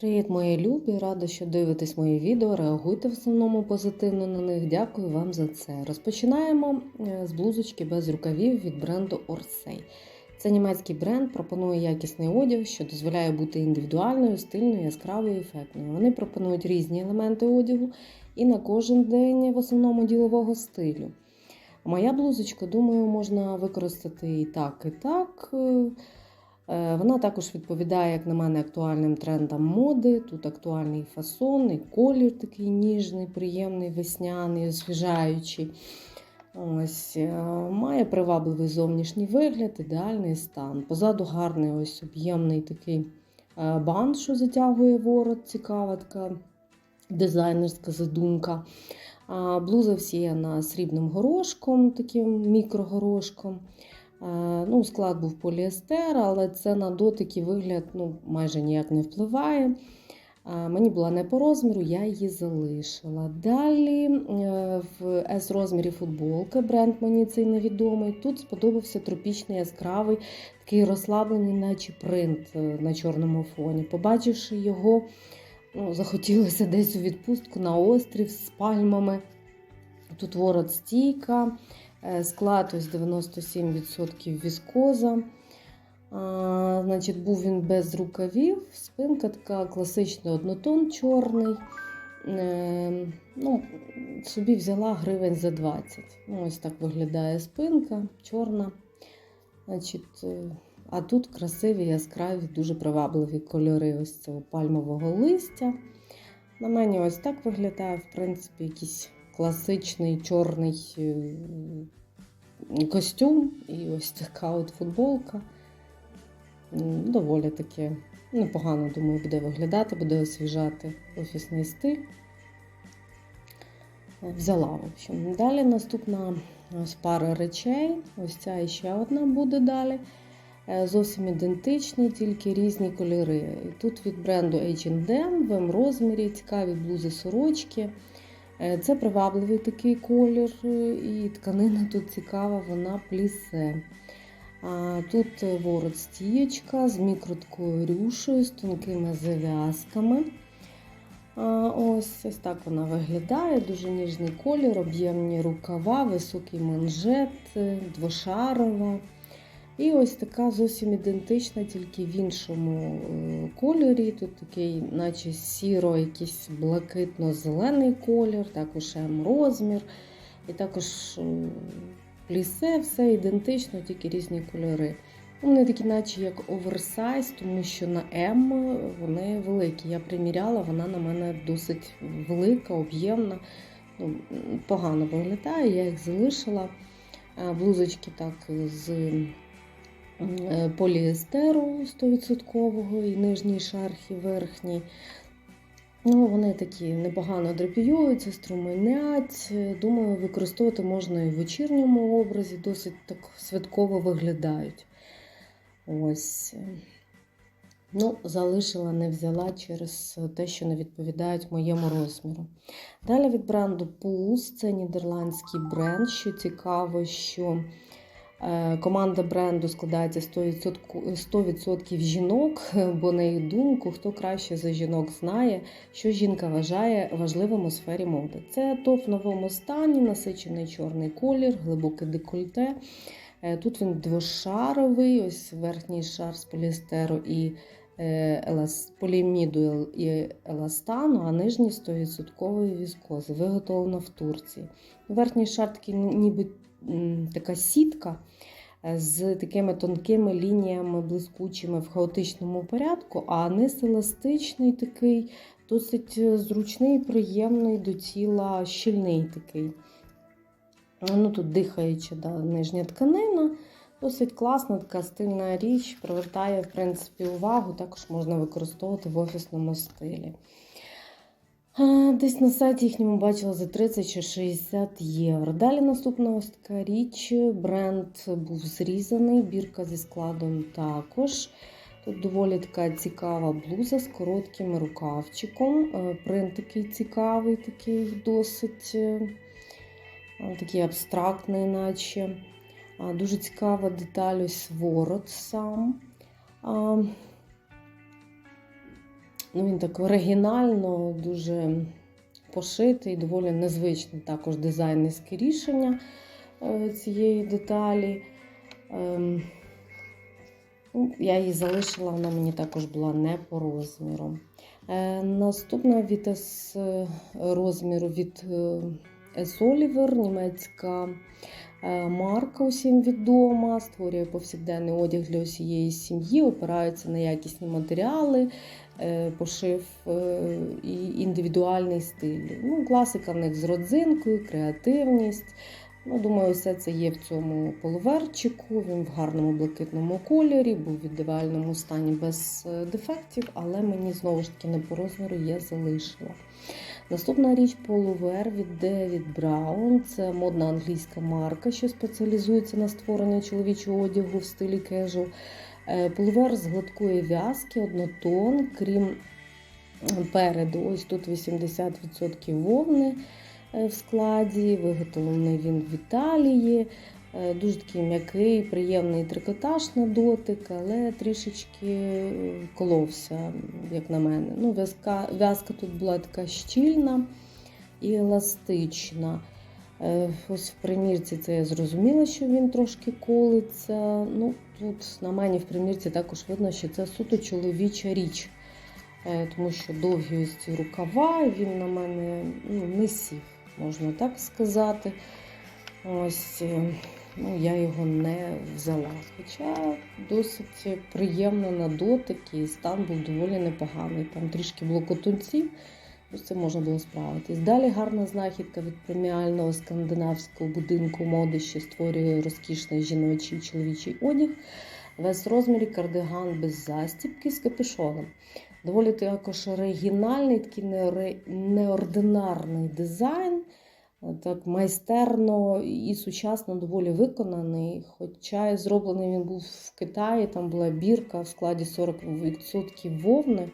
Привіт, мої любі! Рада, що дивитесь мої відео. Реагуйте в основному позитивно на них. Дякую вам за це. Розпочинаємо е, з блузочки без рукавів від бренду Orsay. Це німецький бренд, пропонує якісний одяг, що дозволяє бути індивідуальною, стильною, яскравою, ефектною. Вони пропонують різні елементи одягу і на кожен день в основному ділового стилю. Моя блузочка, думаю, можна використати і так, і так. Е, Вона також відповідає, як на мене, актуальним трендам моди. Тут актуальний фасон, і колір такий ніжний, приємний, весняний, освіжаючий. Ось, е, Має привабливий зовнішній вигляд, ідеальний стан. Позаду гарний ось об'ємний такий е, бант, що затягує ворот, цікава така дизайнерська задумка. Блуза всіяна срібним горошком, таким мікрогорошком. Е, Ну, Склад був поліестер, але це на дотик і вигляд ну, майже ніяк не впливає. Е, Мені була не по розміру, я її залишила. Далі е, в S-розмірі футболка, бренд мені цей невідомий. Тут сподобався тропічний яскравий, такий розслаблений, наче принт на чорному фоні. Побачивши його, ну, захотілося десь у відпустку на острів з пальмами. Тут ворот стійка. Е, Склад ось 97% віскоза. А, значить, Був він без рукавів, спинка така класичний однотон чорний. Е, ну, Собі взяла гривень за 20. Ну, Ось так виглядає спинка, чорна. Значить, е, А тут красиві, яскраві, дуже привабливі кольори ось цього пальмового листя. На мені ось так виглядає, в принципі, якийсь класичний чорний е, костюм і ось така от футболка. Доволі таки непогано, думаю, буде виглядати, буде освіжати офісний стиль. Е, Взяла, в общем. Далі наступна ось пара речей. Ось ця ще одна буде далі. Е, Зовсім ідентичні, тільки різні кольори. Тут від бренду H&M в М розмірі цікаві блузи сорочки. Е, Це привабливий такий колір, е, і тканина тут цікава, вона плісе. Тут е, ворот стієчка з мікроткою рюшею, з тонкими зав'язками. Ось ось так вона виглядає. Дуже ніжний колір, об'ємні рукава, високий манжет, е, двошарова. І ось така зовсім ідентична, тільки в іншому е, кольорі. Тут такий, наче сіро, якийсь блакитно-зелений колір, також М розмір. І також е, плісе, все ідентично, тільки різні кольори. Вони такі, наче як оверсайз, тому що на М вони великі. Я приміряла, вона на мене досить велика, об'ємна. Ну, Погано виглядає, я їх залишила. Е, Блузочки так з поліестеру 100% і нижній шарх, і верхній. Ну, Вони такі непогано драпіюються, струменять. Думаю, використовувати можна і в вечірньому образі, досить так святково виглядають. Ось. Ну, залишила, не взяла через те, що не відповідають моєму розміру. Далі від бренду Pulse, це нідерландський бренд. Що цікаво, що е, команда бренду складається 100%, 100% жінок, бо на їх думку, хто краще за жінок знає, що жінка вважає важливим у сфері моди. Це топ в новому стані, насичений чорний колір, глибоке декольте. Е, Тут він двошаровий, ось верхній шар з поліестеру і е, елас, поліаміду і еластану, а нижній 100% віскози. Виготовлено в Турції. Верхній шар такий ніби така сітка е, з такими тонкими лініями, блискучими в хаотичному порядку, а низ еластичний такий, досить е, зручний, приємний до тіла, щільний такий. Ну, Тут дихаюча да, нижня тканина. Досить класна, така стильна річ, привертає в принципі, увагу, також можна використовувати в офісному стилі. Десь на сайті їхньому бачила за 30 чи 60 євро. Далі наступна ось така річ. Бренд був зрізаний, бірка зі складом також. Тут доволі така цікава блуза з коротким рукавчиком. Е, Принт такий цікавий, такий досить. е, такий абстрактний, наче. Дуже цікава деталь ось ворот сам. Ну, він так оригінально, дуже пошитий, доволі незвичне також дизайнерське рішення е, цієї деталі. Ем, Я її залишила, вона мені також була не по розміру. Е, Наступна від розміру від е, S німецька е, марка усім відома, створює повсякденний одяг для усієї сім'ї, опирається на якісні матеріали, е, пошив е, і індивідуальний стиль. Ну, класика в них з родзинкою, креативність. Ну, Думаю, все це є в цьому полуверчику. Він в гарному блакитному кольорі, був в ідеальному стані без е, дефектів, але мені знову ж таки не по розміру я залишила. Наступна річ полувер від David Brown. Це модна англійська марка, що спеціалізується на створенні чоловічого одягу в стилі кежуал. Е, Полувер з гладкої в'язки, однотон, крім переду. Ось тут 80% вовни е, в складі. Виготовлений він в Італії. Е, Дуже такий м'який, приємний трикотаж на дотик, але трішечки е, коловся, як на мене. Ну, В'язка в'язка тут була така щільна і еластична. Е, Ось в примірці це я зрозуміла, що він трошки колиться. Ну, Тут на мені в примірці також видно, що це суто чоловіча річ, тому що довгі ось ці рукава, він на мене ну, не сів, можна так сказати. Ось е, ну, я його не взяла. Хоча досить приємно на дотик і стан був доволі непоганий. Там трішки було котунців, ось це можна було справитись. Далі гарна знахідка від преміального скандинавського будинку моди, що створює розкішний жіночий і чоловічий одяг. Весь розмірі кардиган без застібки з капюшоном. Доволі також оригінальний, такий неординарний дизайн. Так майстерно і сучасно доволі виконаний. Хоча зроблений він був в Китаї, там була бірка в складі 40% вовни,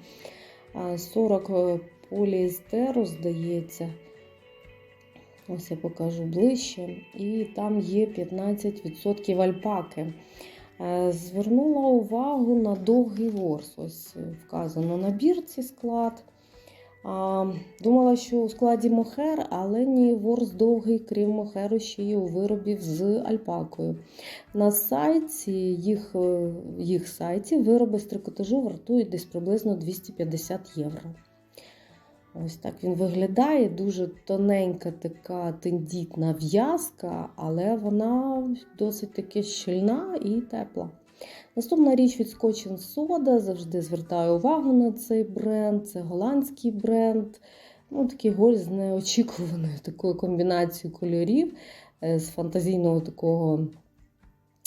40 поліестеру, здається. Ось я покажу ближче. І там є 15% альпаки. Е, Звернула увагу на довгий ворс. Ось е, вказано на бірці склад. Думала, що у складі мохер, але ні, ворс довгий, крім мохеру, ще є у виробів з альпакою. На сайті їх, е, їх сайті вироби з трикотажу вартують десь приблизно 250 євро. Ось так він виглядає. Дуже тоненька така тендітна в'язка, але вона досить таки щільна і тепла. Наступна річ від Scotch Soda. Завжди звертаю увагу на цей бренд. Це голландський бренд. Ну, Такий голь з неочікуваною такою комбінацією кольорів, е, з фантазійного такого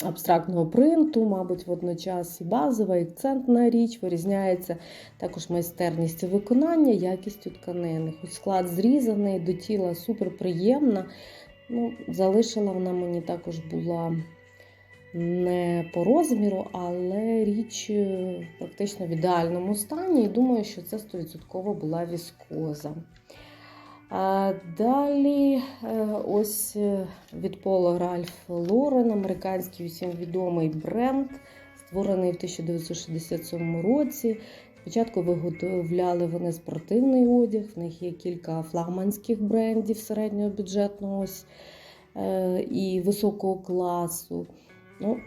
абстрактного принту, мабуть, водночас і базова, і акцентна річ, вирізняється також майстерність виконання, якістю тканини. Хоч склад зрізаний, до тіла супер приємна. Ну, Залишила вона мені також була не по розміру, але річ е, практично в ідеальному стані. І думаю, що це 100% була віскоза. Далі е, ось е, від Пола Ральф Лорен, американський усім відомий бренд, створений в 1967 році. Спочатку виготовляли вони спортивний одяг, в них є кілька флагманських брендів середнього бюджетного ось, е, і високого класу. Ну,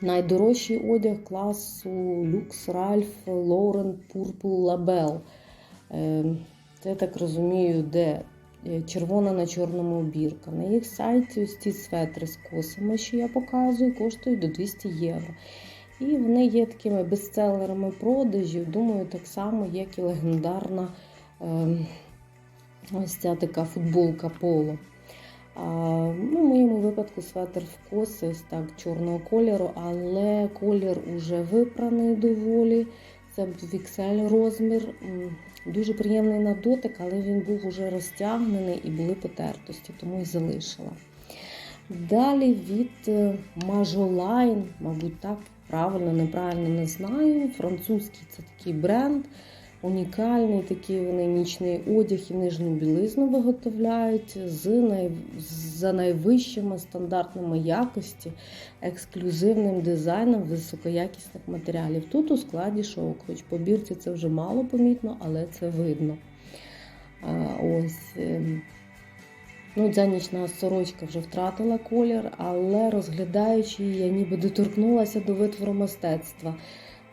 Найдорожчий одяг класу Lux, Ralph, Lauren, Purple, Label. Е, Це, так розумію, де е, червона на чорному бірка. На їх сайті ось ці светри з косами, що я показую, коштують до 200 євро. І вони є такими бестселерами продажів. Думаю, так само, як і легендарна е, ось ця така футболка поло. Ну, В моєму випадку светр в коси так чорного кольору, але колір уже випраний доволі. Це XL розмір. Дуже приємний на дотик, але він був уже розтягнений і були потертості, тому і залишила. Далі від е, мабуть, так правильно, неправильно не знаю. Французький це такий бренд. Унікальний такий вони нічний одяг і нижню білизну виготовляють з най... за найвищими стандартами якості, ексклюзивним дизайном високоякісних матеріалів. Тут у складі шовк, хоч по бірці це вже мало помітно, але це видно. Ось. ем, Ну, ця нічна сорочка вже втратила колір, але розглядаючи її, я ніби доторкнулася до витвору мистецтва.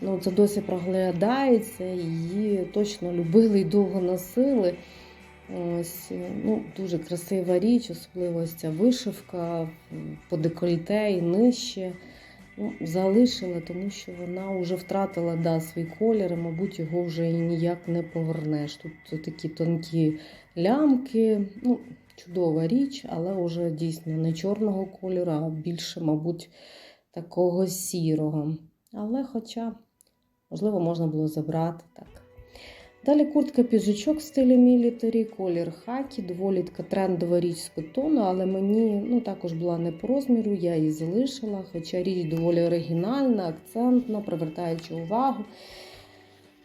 Ну, це досі проглядається, її точно любили і довго носили. Ось, ну, Дуже красива річ, особливо ось ця вишивка по декольте і нижче. Ну, залишила, тому що вона вже втратила да, свій колір, і, мабуть, його вже і ніяк не повернеш. Тут такі тонкі лямки. Ну, Чудова річ, але вже дійсно не чорного кольору, а більше, мабуть, такого сірого. Але хоча, можливо, можна було забрати так. Далі куртка піджачок в стилі мілітарі, колір хакі, доволі така трендова річ з котону, але мені ну, також була не по розміру, я її залишила, хоча річ доволі оригінальна, акцентна, привертаючи увагу.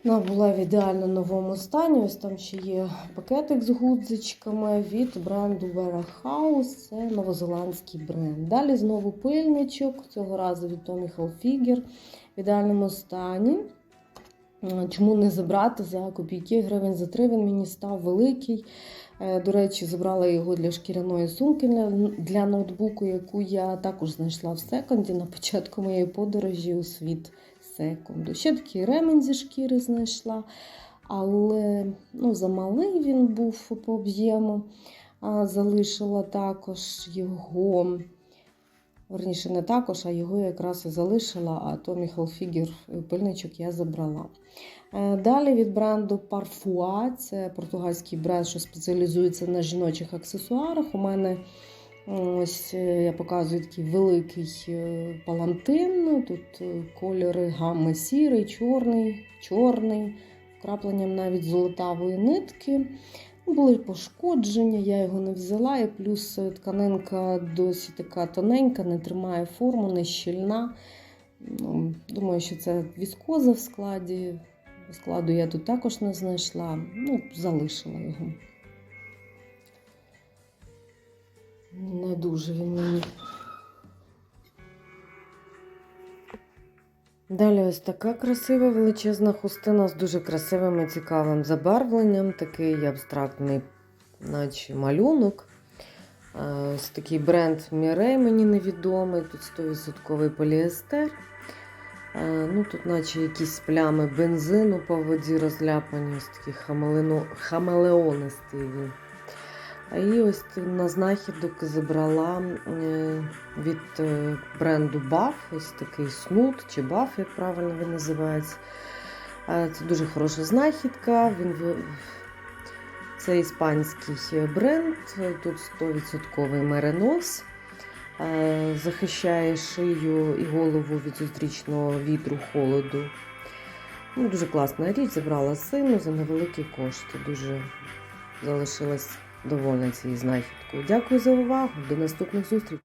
Вона була в ідеально новому стані. Ось там ще є пакетик з гудзичками від бренду Vera House. Це новозеландський бренд. Далі знову пильничок, цього разу від Tommy Hilfiger в ідеальному стані. Чому не забрати за копійки гривень за три він мені став великий. Е, До речі, забрала його для шкіряної сумки для ноутбуку, яку я також знайшла в секонді на початку моєї подорожі у світ секунду. Ще такий ремень зі шкіри знайшла, але ну, замалий він був по об'єму. Залишила також його. Верніше, не також, а його якраз і залишила, а Tommy Hilfiger пильничок я забрала. Е, Далі від бренду Parfua, це португальський бренд, що спеціалізується на жіночих аксесуарах. У мене ось е, я показую такий великий е, палантин. Тут кольори гамми сірий, чорний, чорний, вкрапленням навіть золотавої нитки. Були пошкодження, я його не взяла, і плюс тканинка досі така тоненька, не тримає форму, не щільна. Ну, Думаю, що це віскоза в складі. Складу я тут також не знайшла, ну, залишила його. Не дуже він мені. Далі ось така красива величезна хустина з дуже красивим і цікавим забарвленням, такий абстрактний, наче малюнок. Ось такий бренд Мірей мені невідомий. Тут 100% поліестер. Ну, Тут, наче якісь плями бензину по воді розляпані, ось такі хамелеонистий він. І ось на знахідок забрала від е, бренду Buff, ось такий снуд чи Buff, як правильно він називається. Це дуже хороша знахідка. Він Це іспанський бренд, тут 100% меренос. Захищає шию і голову від зустрічного вітру, холоду. Ну, Дуже класна річ, забрала сину за невеликі кошти. Дуже залишилась довольна цією знахідкою. Дякую за увагу. До наступних зустрічей.